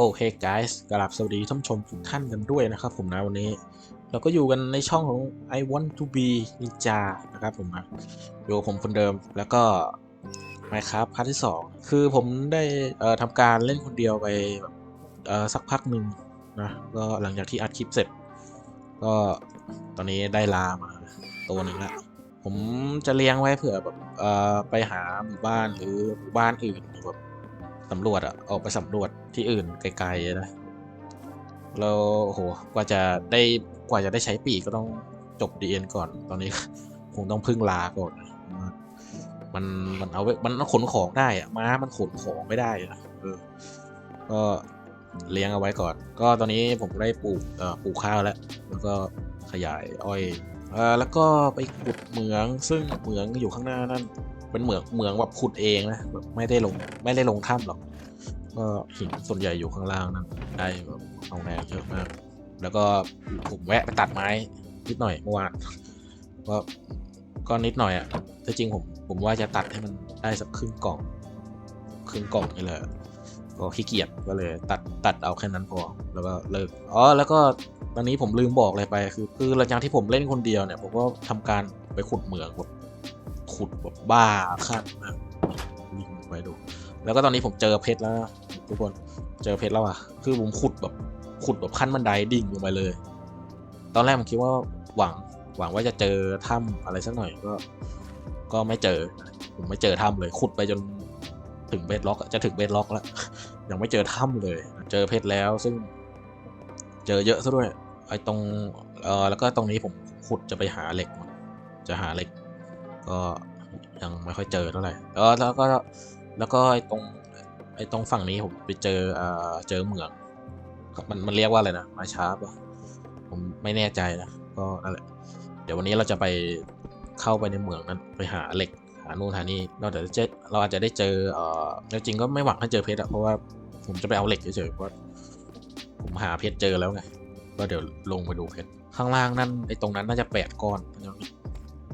โอเค guys กราบสวัสดีท่านผู้ชมทุกท่านกันด้วยนะครับผมนะวันนี้ เราก็อยู่กันในช่องของ I want to be ninja นะครับผมนะอยู่กับผมคนเดิมแล้วก็ Minecraft พาร์ทที่ 2 คือผมได้เอ่อทำการเล่นคนเดียวไปแบบเอ่อสักพักหนึ่งนะก็หลังจากที่อัดคลิปเสร็จ ก็ตอนนี้ได้ลามาตัวหนึ่งละผมจะเลี้ยงไว้เผื่อแบบเอ่อไปหาหมู่บ้านหรือหมู่บ้านอื่นแบบ สำรวจอะออกไปสำรวจที่อื่นไกลๆนะแล้วโหกว่าจะได้กว่าจะได้ใช้ปีกก็ต้องจบดีเอ็นก่อนตอนนี้คงต้องพึ่งลาก่อนมันมันเอาไว้มันขนของได้อะม้ามันขนของไม่ได้อะเออก็เลี้ยงเอาไว้ก่อน ก็ตอนนี้ผมได้ปลูกเอ่อปลูกข้าวแล้ว แล้วก็ขยายอ้อยอ่อแล้วก็ไปขุดเหมืองซึ่งเหมืองอยู่ข้างหน้านั่น เป็นเหมืองเหมืองแบบขุดเองนะแบบไม่ได้ลงไม่ได้ลงถ้ำหรอกก็หินส่วนใหญ่อยู่ข้างล่างนั่นได้แบบเอาแรงเยอะมาก แล้วก็ผมแวะไปตัดไม้นิดหน่อยเมื่อวานก็ก็นิดหน่อยอะ่ะแต่จริงผมผมว่าจะตัดให้มันได้สักครึ่งกล่องครึ่งกล่องนี่เลยก็ขี้เกียจก็เลยตัดตัดเอาแค่นั้นพอแล้วก็เลิกอ๋อแล้วก็ตอนนี้ผมลืมบอกอะไรไป คือคือหลังจากที่ผมเล่นคนเดียวเนี่ยผมก็ทำการไปขุดเหมืองแบบ ขุดแบบบ้าขั้นมากลิงไปดู แล้วก็ตอนนี้ผมเจอเพชรแล้วทุกคนเจอเพชรแล้วอะ คือผมขุดแบบขุดแบบขั้นบันไดดิ่งลงไปเลย ตอนแรกผมคิดว่าหวังหวังว่าจะเจอถ้ำอะไรสักหน่อยก็ ก็ไม่เจอ ผมไม่เจอถ้ำเลยขุดไปจนถึงเบสล็อกจะถึงเบสล็อกแล้ว ยังไม่เจอถ้ำเลย เจอเพชรแล้วซึ่ง เจอเยอะซะด้วยไอ้ตรงเออแล้วก็ตรงนี้ผมขุดจะไปหาเหล็ก จะหาเหล็ก ก็ยังไม่ค่อยเจอเท่าไหร่แล้วแล้วก็แล้วก็ไอ้ตรงไอ้ตรงฝั่งนี้ผมไปเจอเอ่อเจอเหมืองมันมันเรียกว่าอะไรนะมาช้าปะผมไม่แน่ใจนะก็นั่นแหละเดี๋ยววันนี้เราจะไปเข้าไปในเหมืองนั้นไปหาเหล็กหานู่นหานี่เราเดี๋ยวจะเราอาจจะได้เจอเอ่อจริงก็ไม่หวังให้เจอเพชรอะเพราะว่าผมจะไปเอาเหล็กเฉยๆเพราะผมหาเพชรเจอแล้วไงก็เดี๋ยวลงไปดูเพชรข้างล่างนั่นไอ้ตรงนั้นน่าจะแปดก้อน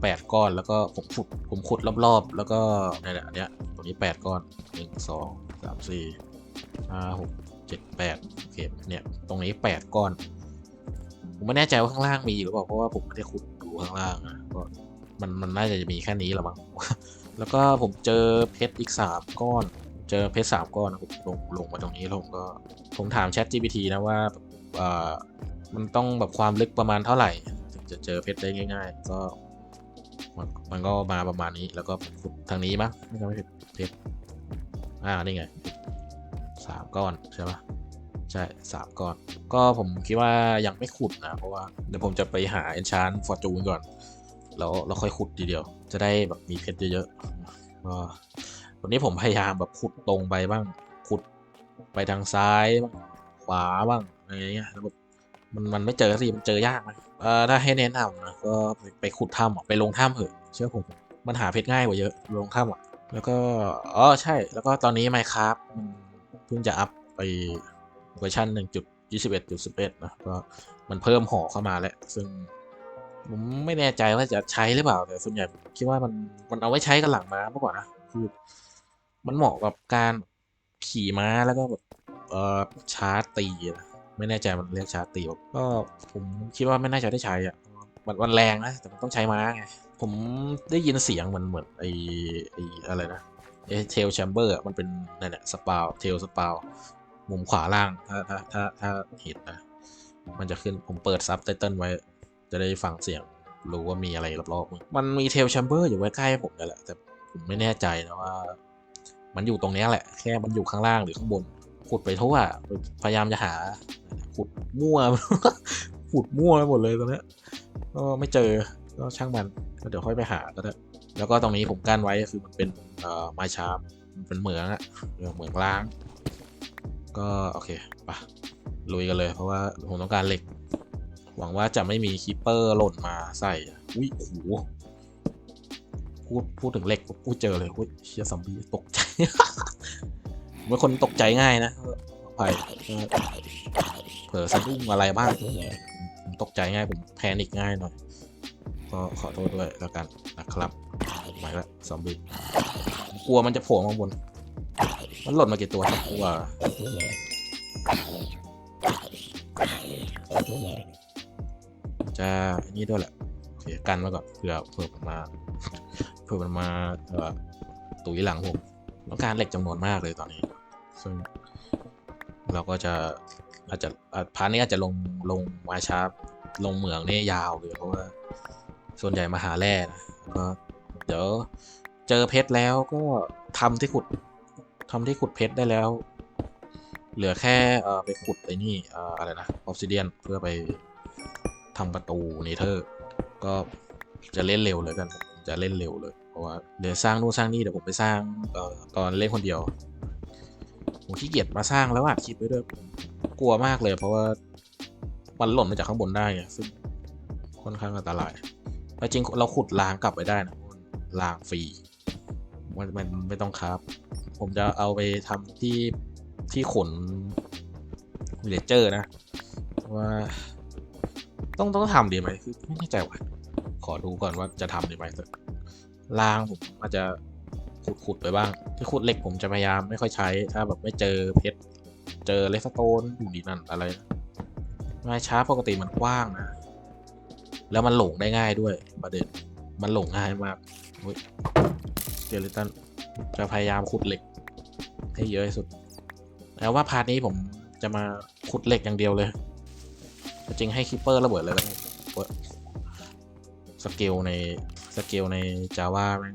แปดก้อนแล้วก็ผมขุดผมขุดรอบๆ แล้วก็นี่นแหละอันเนี้ยตรงนี้แปดก้อนหนึ่งสองสามสี่ห้าหกเจ็ดแปดโอเคเนี่ยตรงนี้แปดก้อน ผมไม่แน่ใจว่าข้างล่างมีหรือเปล่าเพราะว่าผมไม่ได้ขุดดูข้างล่างนะก็มันมันน่าจะมีแค่นี้แหละมั้งแล้วก็ผมเจอเพชรอีกสามก้อน เจอเพชรสามก้อนนะผมลงลงมาตรงนี้แล้วผมก็ผมถาม Chat GPT นะว่าเอ่อมันต้องแบบความลึกประมาณเท่าไหร่ ถึงจะเจอเพชรได้ง่าย ๆ ก็ มันมันก็มาประมาณนี้แล้วก็ขุดทางนี้มั้งไม่จำไม่ผิดเพชรอ่านี่ไงสามก้อนใช่ปะใช่สามก้อน ก็ผมคิดว่ายังไม่ขุดนะ เพราะว่าเดี๋ยวผมจะไปหาเอนชานฟอร์จูนก่อน แล้วเราค่อยขุดทีเดียว จะได้แบบมีเพชรเยอะๆก็วันนี้ผมพยายามแบบขุดตรงไปบ้างขุดไปทางซ้ายบ้างขวาบ้างอะไรเงี้ยแล้วแบบมันมันไม่เจอสิมันเจอยากนะ เอ่อถ้าให้แนะนำนะก็ไปขุดถ้ำอะไปลงถ้ำเถอะเชื่อผมมันหาเพชรง่ายกว่าเยอะลงถ้ำอะแล้วก็อ๋อใช่แล้วก็ตอนนี้ Minecraft มันเพิ่งจะอัพไปเวอร์ชัน1.21.11 นะก็มันเพิ่มห่อเข้ามาแล้ว ซึ่งผมไม่แน่ใจว่าจะใช้หรือเปล่า แต่ส่วนใหญ่ผมคิดว่ามันมันเอาไว้ใช้กันหลังม้ามากกว่านะคือมันเหมาะกับการขี่ม้าแล้วก็แบบเอ่อชาร์จตีนะ ไม่แน่ใจมันเรียกชาตีแบบก็ผมคิดว่าไม่น่าจะได้ใช้อะมันมันแรงนะแต่มันต้องใช้ม้าไงผมได้ยินเสียงมันเหมือนไอไออะไรนะไอเทลแชมเบอร์มันเป็นนั่นแหละสปาวเทลสปาวมุมขวาล่างถ้าถ้าถ้าถ้าเห็นนะมันจะขึ้นผมเปิดซับไตเติลไว้ จะได้ฟังเสียงรู้ว่ามีอะไรรอบๆมันมีเทลแชมเบอร์อยู่ใกล้ๆผมนี่แหละแต่ผมไม่แน่ใจนะว่า มันอยู่ตรงเนี้ยแหละ แค่มันอยู่ข้างล่างหรือข้างบน ขุดไปทั่วพยายามจะหา ขุดมั่ว ขุดมั่วไปหมดเลยตอนนี้ก็ไม่เจอก็ช่างมันก็เดี๋ยวค่อยไปหาก็ได้แล้วก็ตรงนี้ผมกั้นไว้คือมันเป็นเอ่อไม้ชามเป็นเหมืองอะเหมืองล้าง ก็โอเคไปะลุยกันเลยเพราะว่าผมต้องการเหล็ก หวังว่าจะไม่มีคีปเปอร์หล่นมาใส่อุ้ยโอ้โหพูดพูดถึงเหล็กปุ๊บพูเจอเลยอุ้ยเชียซอมบี้ตกใจ ผมเป็นคนตกใจง่ายนะไปเผลอสะดุ้งอะไรบ้างผมตกใจง่ายผมแพนิคง่ายหน่อย ก็ขอโทษด้วยแล้วกันนะครับไปละซอมบี้ผมกลัวมันจะโผล่มาบน มันหล่นมากี่ตัวครับกลัวจะอันนี้ด้วยแหละโอเคกันไว้ก่อนเผื่อเผื่อมันมาเผื่อมันมาเอ่อตุ๋ยหลังผมต้องการเหล็กจำนวนมากเลยตอนนี้ ซึ่งเราก็จะอาจจะพาร์ทนี้อาจจะลงลงมาช้าลงเหมืองนี่ยาวเลยเพราะว่า ส่วนใหญ่มาหาแร่นะก็เดี๋ยวเจอเพชรแล้วก็ทำที่ขุดทำที่ขุดเพชรได้แล้ว เหลือแค่ไปขุดไอ้นี่อะไรนะออฟซิเดียนเพื่อไปทำประตูเนเธอร์ ก็จะเล่นเร็วเลยกัน จะเล่นเร็วเลย เพราะว่าเดี๋ยวสร้างนู่นสร้างนี่เดี๋ยวผมไปสร้างอตอนเล่นคนเดียว ผมขี้เกียจมาสร้างแล้วอะคิดไว้ด้วยผมกลัวมากเลย เพราะว่ามันหล่นมาจากข้างบนได้ไงซึ่งค่อนข้างอันตรายแต่จริงเราขุดรางกลับไปได้นะรางฟรีมันมันไม่ต้องครับ ผมจะเอาไปทำที่ที่ขนวิเลเจอร์นะ ว่า ต้องต้องทำดีไหมคือไม่แน่ใจว่ะขอดูก่อนว่าจะทำดีไหมแต่รางผมอาจจะ ขุดขุดไปบ้าง ที่ขุดเหล็กผมจะพยายามไม่ค่อยใช้ ถ้าแบบไม่เจอเพชร เจอเลสโตนอยู่ดีนั่นอะไรไม้ช้าปกติมันกว้างนะ แล้วมันหลงได้ง่ายด้วยประเด็นมันหลงง่ายมากเฮ้ยเดลิตันจะพยายามขุดเหล็ก ให้เยอะที่สุด แล้วว่าพาร์ทนี้ผมจะมาขุดเหล็กอย่างเดียวเลย จริงให้คิปเปอร์ระเบิดเลยก็ได้เปิดสเกลในสเกลในจาว่าแม่ง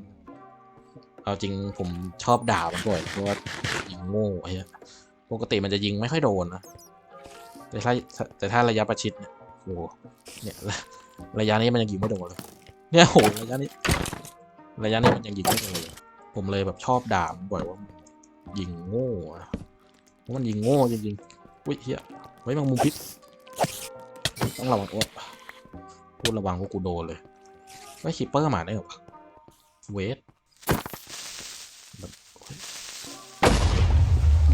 เอาจริงผมชอบด่ามันบ่อยเพราะว่ายิงโง่ไอ้ปกติมันจะยิงไม่ค่อยโดนนะแต่ถ้าแต่ถ้าระยะประชิดเนี่ยโหเนี่ยระยะนี้มันยังยิงไม่โดนเลยเนี่ยโหระยะนี้ระยะนี้มันยังยิงไม่โดนเลยผมเลยแบบชอบด่ามันบ่อยว่ายิงโง่ะมันยิงโง่จริงๆอุ้ยเฮียไว้ยแมังมุมพิษต้องระวังโอ้พูดระวังพวกกูโดนเลยไม่คิปเปอร์มาได้หรอเวท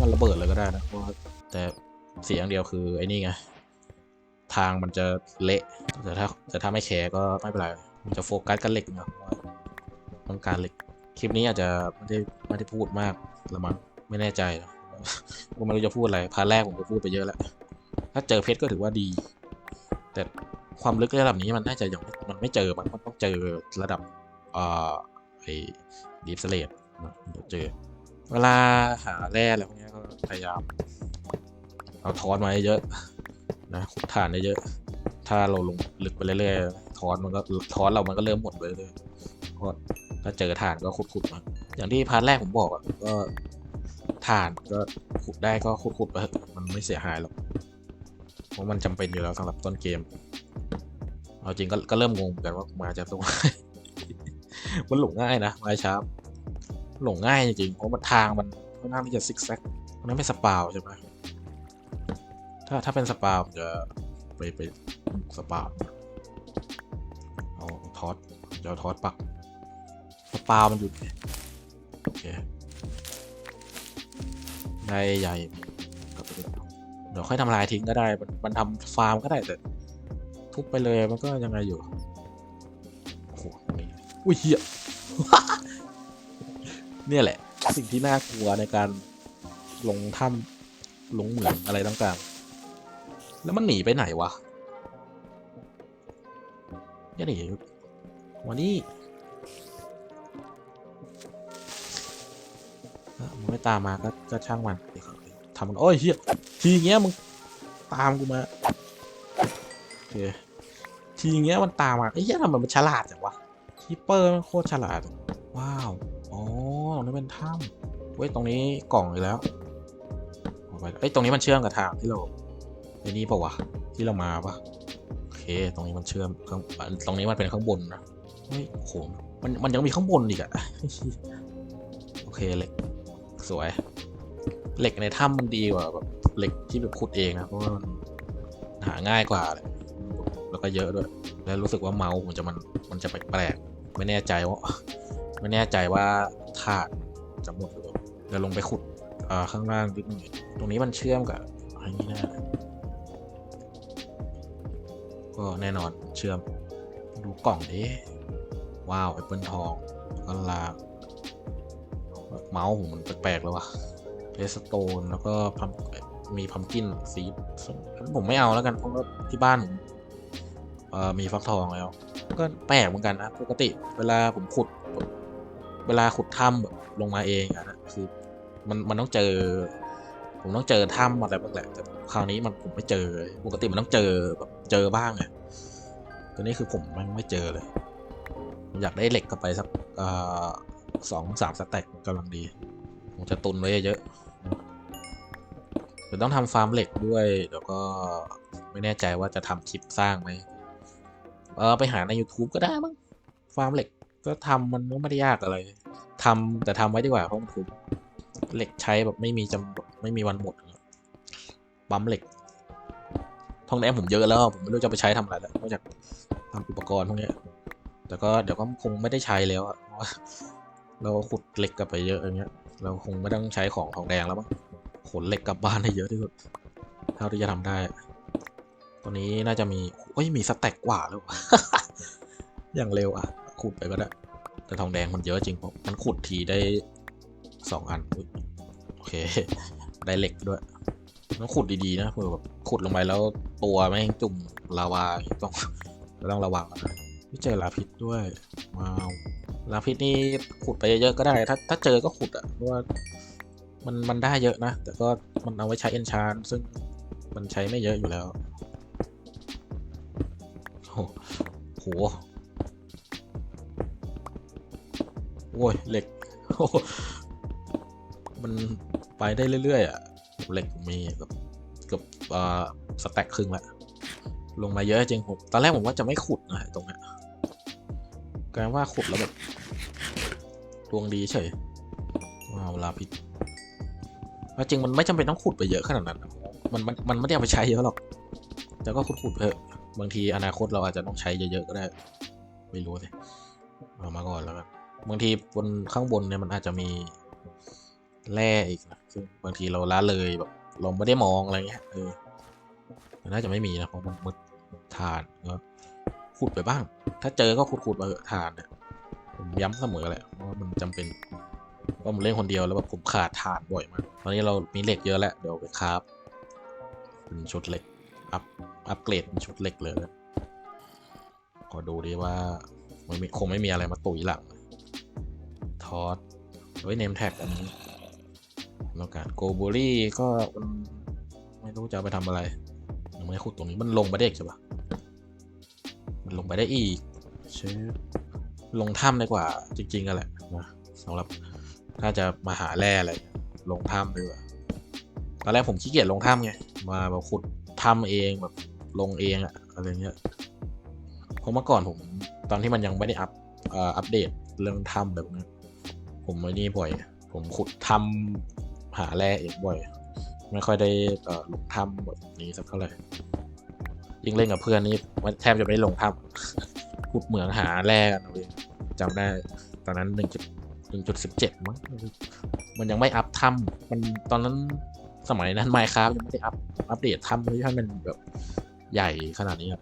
มันระเบิดเลยก็ได้นะเพราะแต่เสียงเดียวคือไอ้นี่ไง ทางมันจะเละ แต่ถ้าแต่ถ้าไม่แคร์ก็ไม่เป็นไรมันจะโฟกัสกันเหล็กนะเพราะต้องการเหล็ก คลิปนี้อาจจะไม่ได้ไม่ได้พูดมากละมั้งไม่แน่ใจนะก็ไม่รู้จะพูดอะไร พาร์ทแรกผมก็พูดไปเยอะแล้ว ถ้าเจอเพชรก็ถือว่าดี แต่ความลึกระดับนี้มันน่าจะยังม่มันไม่เจอ มันต้องเจอระดับเอ่อไอ้ดีฟสเลดเจอ เวลาหาแร่อะไรพวกนี้ ก็พยายาม เอาทอนมาเยอะนะขุดฐานเยอะ ถ้าเราลงลึกไปเรื่อยๆทอนมันก็ทอนเรามันก็เริ่มหมดไปเรื่อยๆเพราะถ้าเจอฐานก็ขุดๆมาอย่างที่พาร์ทแรกผมบอกอะก็ฐานก็ขุดได้ก็ขุดๆไปมันไม่เสียหายหรอกเพราะมันจำเป็นอยู่แล้วสำหรับต้นเกม เอาจริงก็ก็เริ่มงงกันว่ามาจะตัวมันหลงง่ายนะไม้ช้าหลงง่ายจริงเพราะมันทางมันค่อนข้างที่จะซิกแซก มันเป็นสปาวใช่ไหมถ้าถ้าเป็นสปาวผมจะไปไปสปาวเอาทอสจะเอาทอสปักสปาวมันอยู่โอเคได้ใหญ่เดี๋ยวค่อยทำลายทิ้งก็ได้ มันทำฟาร์มก็ได้แต่ทุบไปเลยมันก็ยังไงอยู่โอ้โหอุ้ยเหี้ยเนี่ยแหละ สิ่งที่น่ากลัวในการ ลงถ้ำลงเหมืองอะไรต่างๆ แล้วมันหนีไปไหนวะย่าหนีวันนี้เอ้ามันไม่ตามมาก็ก็ช่างมันทำมันโอ้ยเฮียทีเงี้ยมึงตามกูมาโอเคทีเงี้ยมันตามมาไอ้เหี้ยทำไมมันฉลาดจังวะคีปเปอร์มันโคตรฉลาดว้าวอ๋อตรงนี้เป็นถ้ำเว้ยตรงนี้กล่องอีกแล้ว ออกไปเอ้ยตรงนี้มันเชื่อมกับทางที่เราไอ้นี่ปะวะที่เรามาปะโอเค ตรงนี้มันเชื่อมข้างตรงนี้มันเป็นข้างบนนะเฮ้ยโหมันมันยังมีข้างบนอีกอะโอเคเหล็กสวย เหล็กในถ้ำมันดีกว่าแบบเหล็กที่แบบขุดเองนะเพราะว่ามันหาง่ายกว่าเลยแล้วก็เยอะด้วย แล้วรู้สึกว่าเมาส์มันจะมันมันจะแปลกๆไม่แน่ใจว่า ไม่แน่ใจว่าถาดจะหมดหรือเปล่าเดี๋ยวลงไปขุด อ่าข้างล่างตรงนี้มันเชื่อมกับอันนี้น่เลยก็แน่นอนเชื่อมดูกล่องดิว้าวแอปเปิลทองก็ลาเมาส์ผมมันแปลกๆแล้ววะเลสโตนแล้วก็พัมมีพัมกินซีผมไม่เอาแล้วกันเพราะว่าที่บ้านผมมีฟักทองแล้ว ก็แปลกเหมือนกันนะปกติ เวลาผมขุด เวลาขุดถ้ำแบบลงมาเองอะนะคือ มันมันต้องเจอ ผมต้องเจอถ้ำอะไรบ้างแหละแต่คราวนี้มันผมไม่เจอเลยปกติมันต้องเจอแบบเจอบ้างไงตัวนี้คือผมมันไม่เจอเลยผมอยากได้เหล็กกลับไปสักสองสามสแต็กกำลังดี ผมจะตุนไว้เยอะเดี๋ยวต้องทำฟาร์มเหล็กด้วยเดี๋ยวก็ไม่แน่ใจว่าจะทำคลิปสร้างไหมเออไปหาใน YouTube ก็ได้มั้งฟาร์มเหล็กก็ทำมันก็ไม่ได้ยากอะไรทำแต่ทำไว้ดีกว่าเพราะมันถูก เหล็กใช้แบบไม่มีจำไม่มีวันหมดปั๊มเหล็ก ทองแดงผมเยอะแล้ว ผมไม่รู้จะไปใช้ทำอะไรแล้วนอกจากทำอุปกรณ์พวกนี้แต่ก็เดี๋ยวก็คงไม่ได้ใช้แล้วอะเราขุดเหล็กกลับไปเยอะอย่างเงี้ย เราคงไม่ต้องใช้ของทองแดงแล้วมั้งขนเหล็กกลับบ้านให้เยอะที่สุดเท่าที่จะทำได้ ตอนนี้น่าจะมีโอ้ยมีสแต็กกว่าแล้วอย่างเร็วอะขุดไปก็ได้ แต่ทองแดงมันเยอะจริงเพราะมันขุดทีได้ สองอันโอเค ได้เหล็กด้วยต้องขุดดีๆนะเผื่อแบบขุดลงไปแล้วตัวแม่จุ่มลาวาต้องต้องระวังไม่เจอลาพิษด้วยว้าวลาพิษนี่ขุดไปเยอะๆก็ได้ ถ้าถ้าเจอก็ขุดอะเพราะว่ามันมันได้เยอะนะ แต่ก็มันเอาไว้ใช้เอนชานซึ่งมันใช้ไม่เยอะอยู่แล้วโอ้โหโอ้ยเหล็กโอ้ มันไปได้เรื่อยๆอะเหล็กมีเกับเกับอ่อสแต็กครึ่งละลงมาเยอะจริงผมตอนแรกผมว่าจะไม่ขุดนะตรงเนี้ยกลายว่าขุดแล้วแบบดวงดีเฉยว้าวลาพิษว่าจริงมันไม่จำเป็นต้องขุดไปเยอะขนาดนั้นมันมันมันไม่ได้เอาไปใช้เยอะหรอกแต่ก็ขุดขุดๆเถอะบางทีอนาคตเราอาจจะต้องใช้เยอะๆก็ได้ ไม่รู้สิเอามาก่อนแล้วกันบางทีบนข้างบนเนี่ยมันอาจจะมี แร่อีกนะซึ่งบางทีเราละเลยแบบเราไม่ได้มองอะไรเงี้ยเออมันน่าจะไม่มีนะเพราะมันมืดทานก็ขุดไปบ้าง ถ้าเจอก็ขุดขุดๆมาเถอะทานเนี่ยผมย้ำเสมอแหละเพราะว่ามันจำเป็นเพราะผมเล่นคนเดียวแล้วแบบผมขาดทานบ่อยมากตอนนี้เรามีเหล็กเยอะแล้วเดี๋ยวไปคราฟเป็นชุดเหล็กอัพอัพเกรดเป็นชุดเหล็กเลยขอดูดีว่ามันมีคงไม่มีอะไรมาตุยหลังทอสไว้เนมแท็กอันนี้ แล้วกันโกโบลี่ก็มันไม่รู้จะเอาไปทำอะไรยังไม่ขุดตรงนี้มันลงไปได้อีกใช่ปะมันลงไปได้อีกเชฟลงถ้ำดีกว่า จริงๆกันแหละนะสำหรับถ้าจะมาหาแร่อะไรลงถ้ำดีกว่าตอนแรกผมขี้เกียจลงถ้ำไงมาแบบขุดถ้ำเองแบบลงเองอะอะไรเงี้ยเพราะเมื่อก่อนผมตอนที่มันยังไม่ได้อัพเอ่ออัปเดตเรื่องถ้ำแบบนี้ผมไม่นี่บ่อย ผมขุดถ้ำ หาแร่เองบ่อย ไม่ค่อยได้เอ่อลงถ้ำแบบนี้สักเท่าไหร่ยิ่งเล่นกับเพื่อนนี่มันแทบจะไม่ได้ลงถ้ำขุดเหมืองหาแร่กันเองจำได้ตอนนั้นหนึ่งจุดหนึ่งจุดสิบเจ็ดมั้งมันยังไม่อัพถ้ำมันตอนนั้นสมัยนั้นไมค์ครับยังไม่ได้อัพอัปเดตถ้ำที่ให้มันแบบใหญ่ขนาดนี้อะ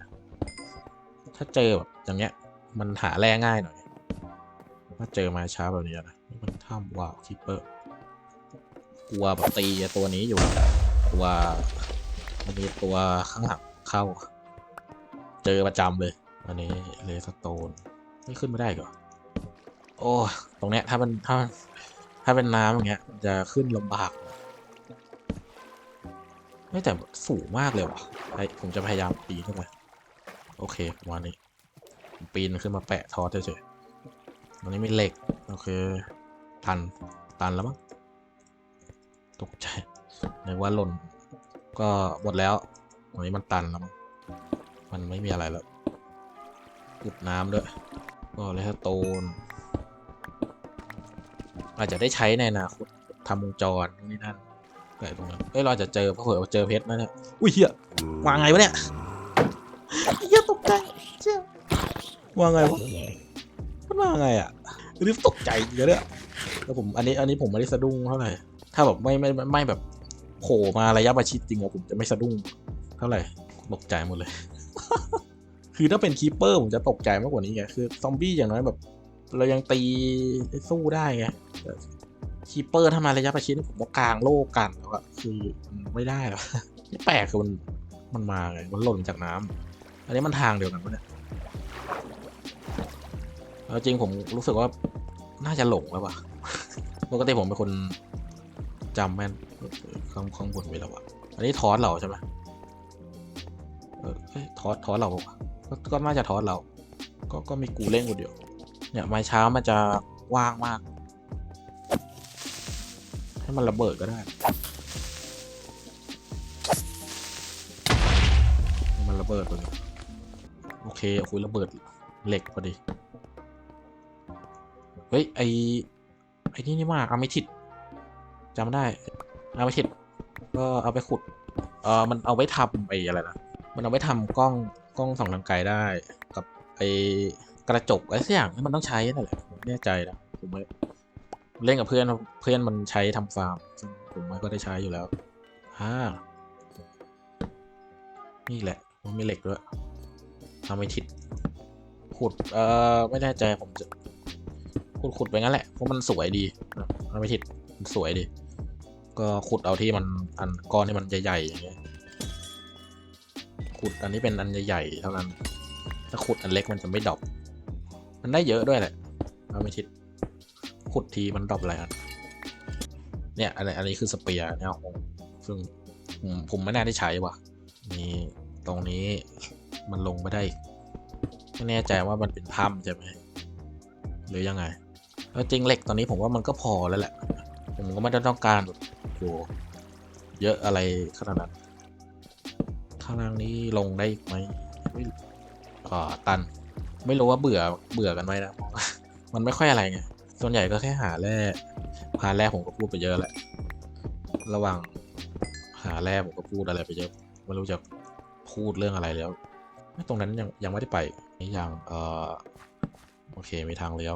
ถ้าเจอแบบอย่างเงี้ย มันหาแร่ง่ายหน่อยถ้าเจอมาช้าแบบนี้นะมันถ้ำว้าวคิปเปอร์ ลัวแบบตีตัวนี้อยู่กลัวมันมีตัวข้างหลังเข้า เจอประจำเลย อันนี้เลสโตนไม่ขึ้นไม่ได้เหรอโอ้ตรงเนี้ยถ้ามันถ้าถ้าเป็นน้ำอย่างเงี้ยจะขึ้นลำบากไม่แต่สูงมากเลยว่ะผมจะพยายามปีนขึ้นไปโอเคประมาณนี้ปีนขึ้นมาแปะทอสเฉยๆตรงนี้มีเหล็ก โอเค ตัน ตันแล้วมั้ง ตกใจนึกว่าหล่น ก็หมดแล้วตรงนี้มันตันแล้ว มั้งมันไม่มีอะไรแล้วอุดน้ำด้วย ก็เลยโตน อาจจะได้ใช้ในอนาคตทำวงจรตรงนี้นั่นอะไรตรงนั้นเอ้ย เราอาจจะเจอเพราะเผื่อเจอเพชรนะเนี่ย อุ้ยเฮียวางไงวะเนี่ยเฮียตกใจเชี่ยวางไงวะมันวางไงอะรีบตกใจเยอะเนี่ยแล้วผมอันนี้อันนี้ผมไม่ได้สะดุ้งเท่าไหร่ ถ้าแบบไม่ไม่ไม่ไม่แบบโผล่มาระยะประชิดจริงอะผมจะไม่สะดุ้งเท่าไหร่ตกใจหมดเลย คือถ้าเป็นคีเปอร์ผมจะตกใจมากกว่านี้ไงคือซอมบี้อย่างน้อยแบบ เรายังตีสู้ได้ไงคีเปอร์ถ้ามาระยะประชิดนี่ผมต้องกลางโลกกันแล้วอะคือไม่ได้หรอกนี่แปลกคือมันมันมาไงมันหล่นจากน้ำอันนี้มันทางเดียวกันปะเนี่ยแล้วจริงผมรู้สึกว่าน่าจะหลงแล้วว่ะปกติผมเป็นคน จำแม่นข้างข้างบนไว้แล้วอะอันนี้ทอสเราใช่ไหมเออทอสทอสเราก็ก็น่าจะทอสเรา ก็ก็มีกูเล่นคนเดียว เนี่ยไม้เช้ามันจะว่างมาก ให้มันระเบิดก็ได้มันระเบิดไปเลยโอเคโอ้โหระเบิดเหล็กพอดี เฮ้ยไอไอนี่นี่มากอามิทิต จำได้ เอามิทิตก็เอาไปขุด เออมันเอาไว้ทำไอ้อะไรนะมันเอาไว้ทำกล้องกล้องส่องทางไกลได้ กับไอกระจกอะไรสักอย่างที่มันต้องใช้นั่นแหละผมไม่แน่ใจนะผมไม่เล่นกับเพื่อนเพื่อนมันใช้ทำฟาร์มซึ่งผมไม่ก็ได้ใช้อยู่แล้วฮ่านี่แหละ มันมีเหล็กด้วยทำไม่ทิศขุด เอ่อ ไม่แน่ใจผมจะขุดขุดไปงั้นแหละ เพราะมันสวยดีทำไม่ทิศมันสวยดี ก็ขุดเอาที่มันอันก้อนที่มันใหญ่ๆอย่างเงี้ยขุดอันนี้เป็นอันใหญ่ๆเท่านั้น ถ้าขุดอันเล็กมันจะไม่ดรอปมันได้เยอะด้วยแหละเอาไม่ทิศขุดทีมันดรอปอะไรอันเนี่ยอันนี้อันนี้คือสเปียร์เนี่ยโอ้โหซึ่งผมผมไม่น่าได้ใช้ว่ะนี่ตรงนี้มันลงไม่ได้ไม่แน่ใจว่ามันเป็นถ้ำใช่ไหมหรือยังไงแล้วจริงเหล็กตอนนี้ผมว่ามันก็พอแล้วแหละผมก็ไม่ได้ต้องการแบบ โหเยอะอะไรขนาดนั้น ข้างล่างนี้ลงได้อีกไหมไม่อ่าตัน ไม่รู้ว่าเบื่อเบื่อกันไหมนะ มันไม่ค่อยอะไรไง ส่วนใหญ่ก็แค่หาแร่พาแร่ผมก็พูดไปเยอะแหละ ระหว่างหาแร่ผมก็พูดอะไรไปเยอะ ไม่รู้จะพูดเรื่องอะไรแล้ว ตรงนั้นยังยังไม่ได้ไปนี่ยังเออโอเค มีทางเลี้ยว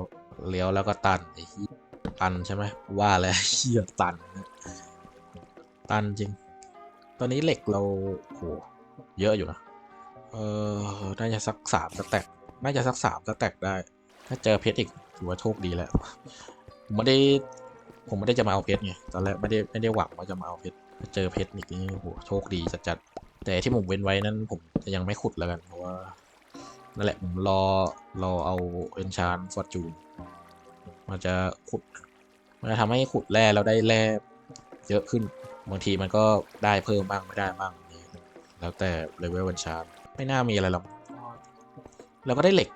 เลี้ยวแล้วก็ตันไอ้เหี้ยตันใช่ไหมว่าแล้วเฮียตัน ตันจริง ตอนนี้เหล็กเราโหเยอะอยู่นะ เออน่าจะสักสามสแต็กน่าจะสักสามสแต็กได้ ถ้าเจอเพชรอีกถือว่าโชคดีแล้วผมไม่ได้ผมไม่ได้จะมาเอาเพชรไงตอนแรกไม่ได้ไม่ได้หวังว่าจะมาเอาเพชรถ้าเจอเพชรอีกนี่โหโชคดีจัดๆแต่ที่ผมเว้นไว้นั้นผมจะยังไม่ขุดแล้วกันเพราะว่านั่นแหละผมรอรอเอาเอนชานฟอร์จูนมันจะขุดมันจะทำให้ขุดแร่แล้วได้แร่เยอะขึ้น บางทีมันก็ได้เพิ่มบ้างไม่ได้บ้างนี่แล้วแต่เลเวลเอนชานไม่น่ามีอะไรหรอกเราก็ได้เหล็ก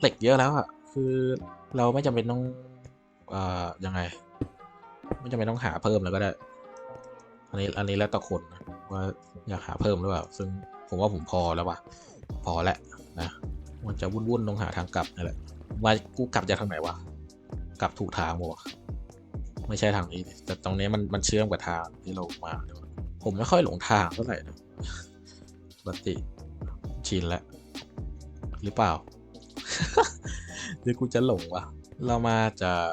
เหล็กเยอะแล้วอะคือเราไม่จำเป็นต้องอ่ายังไง ไม่จำเป็นต้องหาเพิ่มแล้วก็ได้ อันนี้อันนี้แล้วแต่คนนะว่าอยากหาเพิ่มหรือเปล่าซึ่งผมว่าผมพอแล้วว่ะพอแล้วนะมันจะวุ่นๆต้องหาทางกลับนี่แหละว่ากูกลับจากทางไหนวะกลับถูกทางบ่วะ ไม่ใช่ทางนี้ แต่ตรงนี้มันมันเชื่อมกับทางที่เรามาเนอะผมไม่ค่อยหลงทางเท่าไหร่นะปกติชินแล้วหรือเปล่าเดี๋ยวกูจะหลงวะ เรามาจาก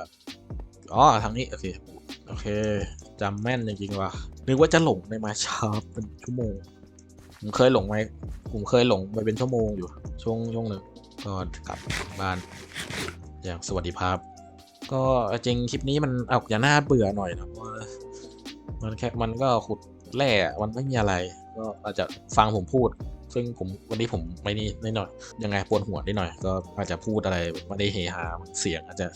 อ๋อทางนี้โอเคโอเคจำแม่นจริงๆว่ะนึกว่าจะหลงในมาชาร์ปเป็นชั่วโมง ผมเคยหลงไหมผมเคยหลงไปเป็นชั่วโมงอยู่ ช่วงช่วงหนึ่งก็กลับบ้าน อย่างสวัสดิภาพ ก็จริงคลิปนี้มันออกอย่าน่าเบื่อหน่อยนะเพราะว่ามันแค่มันก็ขุดแร่มันไม่มีอะไร ก็อาจจะฟังผมพูด ซึ่งผมวันนี้ผมไม่นี่นิดหน่อย ยังไงปวดหัวนิดหน่อย ก็อาจจะพูดอะไรไม่ได้เฮฮาเสียงอาจจะ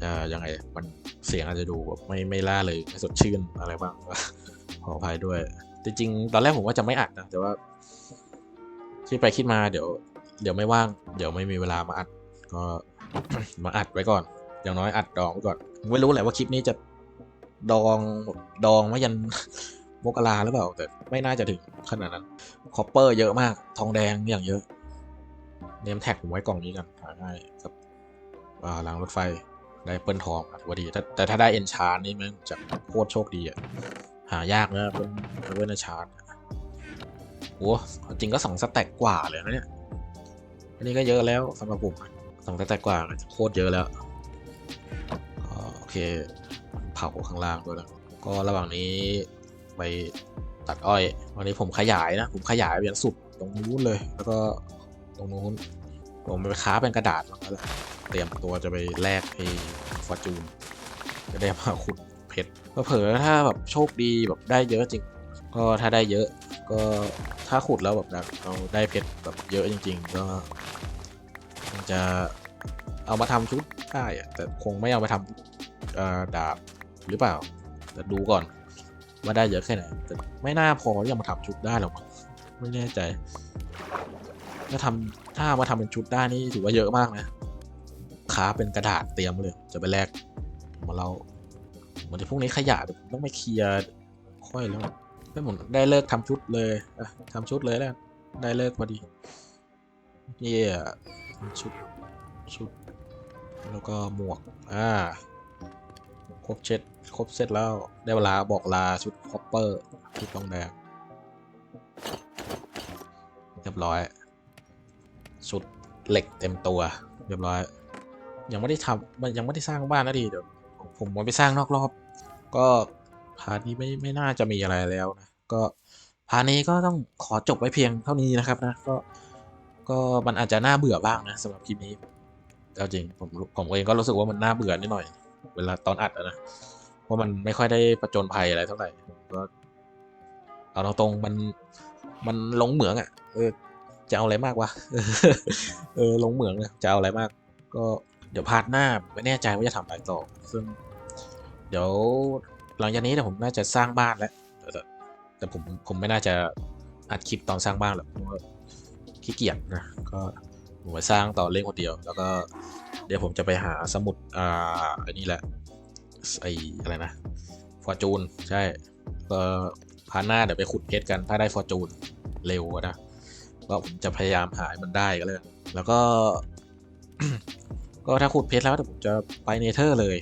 เอ่อยังไงมันเสียงอาจจะดูแบบไม่ไม่ล่าเลยไม่สดชื่นอะไรบ้างขออภัยด้วยจริงๆตอนแรกผมว่าจะไม่อัดนะแต่ว่าคิดไปคิดมาเดี๋ยว เดี๋ยวไม่ว่าง เดี๋ยวไม่มีเวลามาอัด ก็มาอัดไว้ก่อน อย่างน้อยอัดดองไว้ก่อนไม่รู้แหละว่าคลิปนี้จะดองดองไม่ยันมกราหรือเปล่า แต่ไม่น่าจะถึงขนาดนั้นคอปเปอร์เยอะมาก ทองแดงอย่างเยอะ เนมแท็กผมไว้กล่องนี้กันหาง่ายกับอ่ารางรถไฟได้เปิ้ลทองถือว่าดี แต่แต่ถ้าได้เอนชานนี่มันจะโคตรโชคดีอะหายากนะเปิ้ลเปิ้ลเอนชานโอ้จริงก็สองสแต็กกว่าเลยนะเนี่ย อันนี้ก็เยอะแล้วสำหรับผมสองสแต็กกว่าโคตรเยอะแล้ว โอเค เผาข้างล่างด้วยแล้วก็ระหว่างนี้ไปตัดอ้อย วันนี้ผมขยายนะ ผมขยายไปยันสุดตรงนู้นเลย แล้วก็ตรงนู้น ผมไปค้าเป็นกระดาษแล้วแหละเตรียมตัวจะไปแลกไอ้ฟอร์จูนจะได้มาขุดเพชรเผลอถ้าแบบโชคดีแบบได้เยอะจริง ก็ถ้าได้เยอะ ก็ถ้าขุดแล้วแบบเราได้เพชรแบบเยอะจริง ๆ ก็จะเอามาทำชุด ได้อะแต่คงไม่เอาไปทำดาบหรือเปล่า แต่ดูก่อน ว่าได้เยอะแค่ไหนแต่ไม่น่าพอที่จะมาทำชุดได้หรอกไม่แน่ใจถ้าทำถ้ามาทำเป็นชุดได้นี่ถือว่าเยอะมากนะค้าเป็นกระดาษเตรียมเลย จะไปแลกมาเราเหมือนที่พวกนี้ขยะเดี๋ยวผมต้องไปเคลียร์ค่อยแล้วถ้าผมได้เลิกทำชุดเลยอะทำชุดเลยแล้วได้เลิกพอดีเย่ทำชุดชุด แล้วก็หมวก อ่า ครบเช็ดครบเสร็จแล้วได้เวลาบอกลาชุดคอปเปอร์ชุดทองแดงเรียบร้อย ชุดเหล็กเต็มตัว เรียบร้อย ยังไม่ได้ทำมันยังไม่ได้สร้างบ้านนะดีเดี๋ยวผมว่าไปสร้างนอกรอบ ก็พาร์ทนี้ไม่ไม่น่าจะมีอะไรแล้วนะ ก็พาร์ทนี้ก็ต้องขอจบไว้เพียงเท่านี้นะครับนะ ก็ก็มันอาจจะน่าเบื่อบ้างนะสำหรับคลิปนี้ เอาจริงผมผมเองก็รู้สึกว่ามันน่าเบื่อนิดหน่อย เวลาตอนอัดนะเพรามันไม่ค่อยได้ประจนภัยอะไรเท่าไหร่ก็เอาตรงๆมันมันลงเหมืองอะ่ะเออจะเอาอะไรมากวะเออลงเหมืองอะจะเอาอะไรมาก ก็เดี๋ยวพาร์ทหน้าไม่แน่ใจว่าจะทำอะไรต่อ ซึ่ง เดี๋ยวหลังจากนี้เนี่ยผมน่าจะสร้างบ้านแล้วแต่แต่แต่ผมผมไม่น่าจะอัดคลิปตอนสร้างบ้านหรอกเพราะว่าขี้เกียจนะก็ ผมไปสร้างต่อเล่นคนเดียว แล้วก็เดี๋ยวผมจะไปหาสมุดอ่าอันนี้แหละไออะไรนะฟอร์จูนใช่ก็พาหน้าเดี๋ยวไปขุดเพชรกันถ้าได้ฟอร์จูนเร็วนะก็ผมจะพยายามหามันได้ก็เลยแล้วก็ ก็ถ้าขุดเพชรแล้วเดี๋ยวผมจะไปเนเธอร์เลย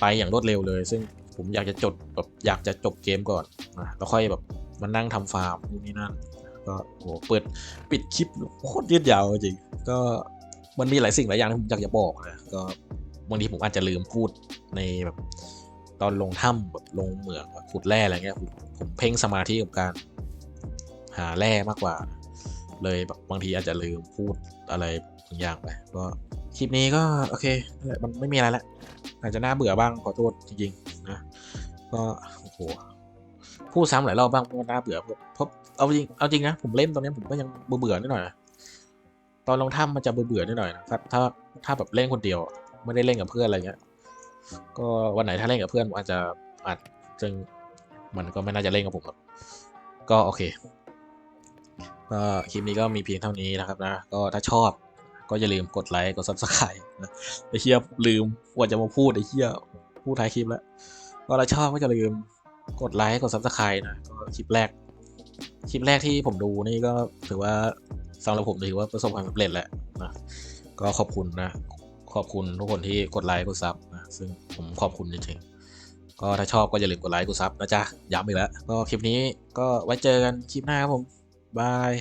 ไปอย่างรวดเร็วเลย ซึ่งผมอยากจะจดแบบอยากจะจบเกมก่อนนะแล้วค่อยแบบมานั่งทำฟาร์มนู่นนี่นั่น ก็โหเปิดปิดคลิปโคตรยืดยาวจริงก็มันมีหลายสิ่งหลายอย่างที่ผมอยากจะบอกนะก็บางทีผมอาจจะลืมพูดในแบบตอนลงถ้ำแบบลงเหมืองแบบขุดแร่อะไรเงี้ยผมเพ่งสมาธิกับการหาแร่มากกว่า เลยแบบบางทีอาจจะลืมพูดอะไรบางอย่างไปก็คลิปนี้ก็โอเคมันไม่มีอะไรละอาจจะน่าเบื่อบ้างขอโทษจริงๆนะก็โอ้โหพูดซ้ำหลายรอบบ้างเพราะน่าเบื่อเพราะ เอาจริงเอาจริงนะผมเล่นตอนนี้ผมก็ยังเบื่อเบื่อนิดหน่อยตอนลงถ้ำมันจะเบื่อเบื่อนิดหน่อยนะถ้าถ้าถ้าแบบเล่นคนเดียว ไม่ได้เล่นกับเพื่อนอะไรเงี้ย ก็วันไหนถ้าเล่นกับเพื่อนผมอาจจะอาจจึงมันก็ไม่น่าจะเล่นกับผมหรอกก็โอเคก็คลิปนี้ก็มีเพียงเท่านี้นะครับนะ ก็ถ้าชอบก็อย่าลืมกดไลค์กด subscribe นะไอ้เหี้ยลืมว่าจะมาพูดไอ้เหี้ยพูดท้ายคลิปแล้ว ก็ถ้าชอบก็อย่าลืมกดไลค์กด subscribe นะก็คลิปแรก คลิปแรกที่ผมดูนี่ก็ถือว่าสำหรับผมถือว่าประสบความสำเร็จแหละนะก็ขอบคุณนะ ขอบคุณทุกคนที่กดไลค์กดซับนะซึ่งผมขอบคุณจริงๆก็ถ้าชอบก็อย่าลืมกดไลค์กดซับนะจ๊ะย้ำอีกแล้วก็คลิปนี้ก็ไว้เจอกันคลิปหน้าครับผมบาย